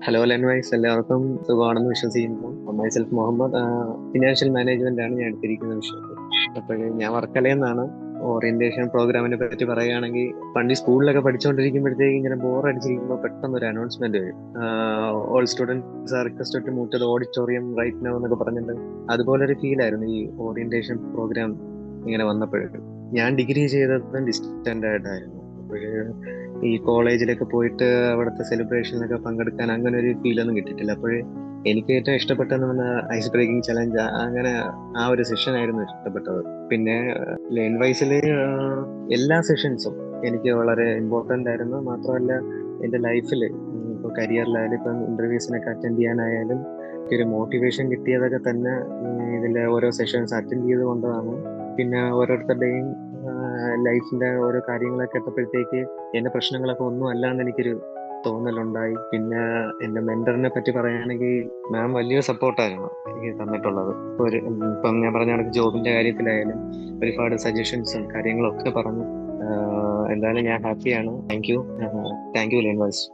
Hello ലെൻവൈസ് എല്ലാവർക്കും സുഖമാണെന്ന് വിശ്വസിക്കുന്നു. മൈസെൽഫ് മുഹമ്മദ് ഫിനാൻഷ്യൽ മാനേജ്മെന്റ് ആണ് ഞാൻ എടുത്തിരിക്കുന്ന വിഷയം അപ്പോഴേ ഞാൻ വർക്കലയെന്നാണ് ഓറിയന്റേഷൻ പ്രോഗ്രാമിനെ പറ്റി പറയുകയാണെങ്കിൽ പണ്ട് സ്കൂളിലൊക്കെ പഠിച്ചുകൊണ്ടിരിക്കുമ്പോഴത്തേക്ക് ഇങ്ങനെ ബോർ അടിച്ചിരിക്കുമ്പോൾ പെട്ടെന്ന് ഒരു അനൗൺസ്മെന്റ് വരും. All students are requested to move auditorium right no എന്നൊക്കെ പറഞ്ഞിട്ട് അതുപോലെ ഒരു ഫീൽ ആയിരുന്നു ഈ ഓറിയന്റേഷൻ പ്രോഗ്രാം ഇങ്ങനെ വന്നപ്പോഴും. ഞാൻ ഡിഗ്രി ചെയ്തത് ഡിസ്റ്റന്റ് ആയിട്ടായിരുന്നു. ഈ കോളേജിലൊക്കെ പോയിട്ട് അവിടുത്തെ സെലിബ്രേഷനിലൊക്കെ പങ്കെടുക്കാൻ അങ്ങനെ ഒരു ഫീലൊന്നും കിട്ടിയിട്ടില്ല. അപ്പോഴേ എനിക്ക് ഏറ്റവും ഇഷ്ടപ്പെട്ടതെന്ന് പറഞ്ഞാൽ ഐസ് ബ്രേക്കിംഗ് ചലഞ്ച് അങ്ങനെ ആ ഒരു സെഷൻ ആയിരുന്നു ഇഷ്ടപ്പെട്ടത്. പിന്നെ ലൈൻ വൈസിൽ എല്ലാ സെഷൻസും എനിക്ക് വളരെ ഇമ്പോർട്ടന്റ് ആയിരുന്നു. മാത്രമല്ല എന്റെ ലൈഫിൽ ഇപ്പോൾ കരിയറിലായാലും ഇപ്പം ഇന്റർവ്യൂസിനൊക്കെ അറ്റൻഡ് ചെയ്യാനായാലും ഒരു മോട്ടിവേഷൻ കിട്ടിയതൊക്കെ തന്നെ ഇതിലെ ഓരോ സെഷൻസ് അറ്റൻഡ് ചെയ്ത് കൊണ്ടതാണ്. പിന്നെ ഓരോരുത്തരുടെയും ലൈഫിന്റെ ഓരോ കാര്യങ്ങളൊക്കെ എത്തപ്പോഴത്തേക്ക് എന്റെ പ്രശ്നങ്ങളൊക്കെ ഒന്നും അല്ലാന്ന് എനിക്കൊരു തോന്നലുണ്ടായി. പിന്നെ എന്റെ മെന്ററിനെ പറ്റി പറയുകയാണെങ്കിൽ മാം വലിയൊരു സപ്പോർട്ടായിരുന്നു എനിക്ക് തന്നിട്ടുള്ളത്. ഒരു ഇപ്പം ഞാൻ പറഞ്ഞ കണക്ക് ജോബിന്റെ കാര്യത്തിലായാലും ഒരുപാട് സജഷൻസും കാര്യങ്ങളൊക്കെ പറഞ്ഞു. എന്തായാലും ഞാൻ ഹാപ്പിയാണ്. Thank you. Thank you ലേൻവാസ്